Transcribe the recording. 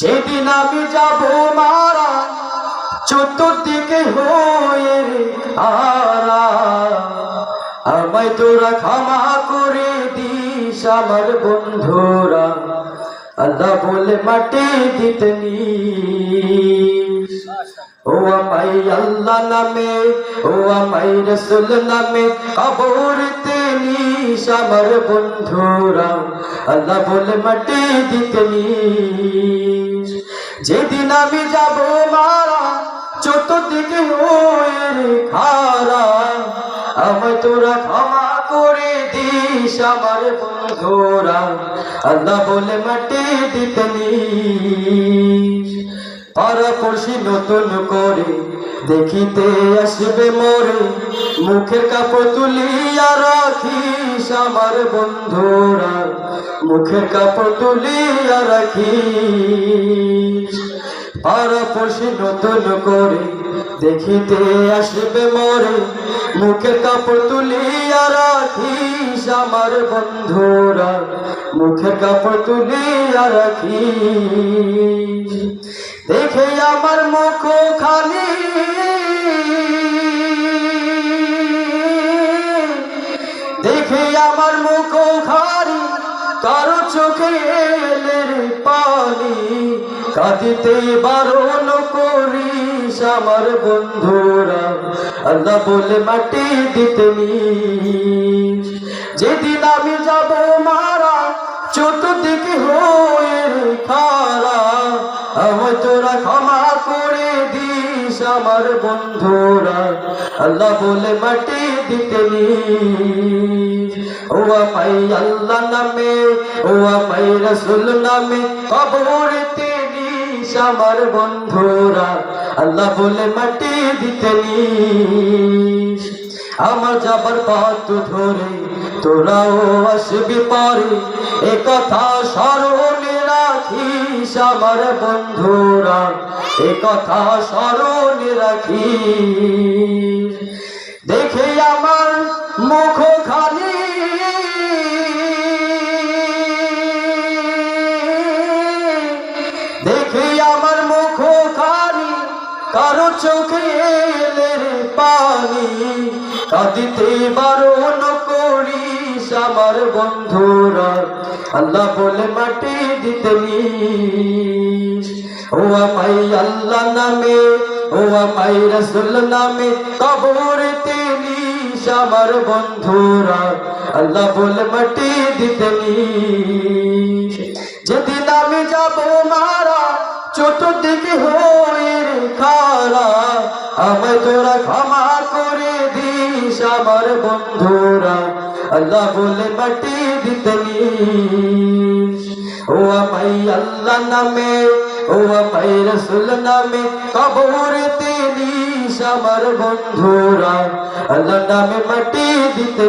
যেদিন আমি যাব মারা, চতুর্দিকে হয়ে আরা আমায় তোরা ক্ষমা করে দিস আমার বন্ধুরা। আল্লাহ বলে মাটি দিতে নিস। ও আমাই আল্লাহ নামে, ও আমাই রসুল নামে কবরতে নিস আমার বন্ধুরা, আল্লাহ বলে মাটি দিতে যেদিন আমি যাব মারা, চতুর্দিকে খারা। আমায় তোরা ক্ষমা করে দিস আমার বন্ধুরা, আল্লাহ বলে মাটি দিতে নিস। পরপড়শি নতুন করে দেখিতে আসবে মোরে। মুখের কাপড় তুলিয়া রাখিস আমার বন্ধুরা। মুখের কাপড় তুলিয়া রাখিস। পরপড়শি নতুন করে দেখিতে আসবে মোরে মুখের কাপড় তুলিয়া রাখিস আমার বন্ধুরা। মুখের কাপড় তুলিয়া রাখিস, দেখে আমার মুখ খালি। দেখে আমার মুখ খালি, কারও চোখে পানি কাঁদিতে বারণ করিস আমার বন্ধুরা। আল্লাহ বলে, মাটি দিতে যেদিন আমি যাব মারা, চতুর্দিকে হয়ে খারা। আমায় তোরা ক্ষমা করে দিস আমার বন্ধুরা। আল্লাহ বলে, মাটি দিতে ও আমাই আল্লাহ নামে ও আমাই রসুল নামে, কবরতে নিস আমার বন্ধুরা, আল্লাহ বলে, মাটি দিতে আমার যাবার পথ ধরে তোরাও আসবি পরে। এ কথা স্মরণে রাখিস আমার বন্ধুরা, এ কথা স্মরণে রাখিস। দেখে আমার মুখ কারও চোখে এলে রে পানি, কাঁদিতে বারণ করিস আমার বন্ধুরা। আল্লাহ বলে, মাটি দিতে ও আমাই আল্লাহ নামে, ও আমাই রসুল নামে কবরতে নিস আমার বন্ধুরা। আল্লাহ বলে, মাটি দিতে যেদিন আমি যাব মারা, চতুর্দিকে হয়ে রে খারা আমায় তোরা ক্ষমা করে দিস আমার বন্ধুরা। আল্লাহ বলে, মাটি দিতে ও আমাই আল্লাহ নামে, ও আমাই রসুল নামে কবরতে নিস আমার বন্ধুরা। আল্লাহ নামে মাটি দিতে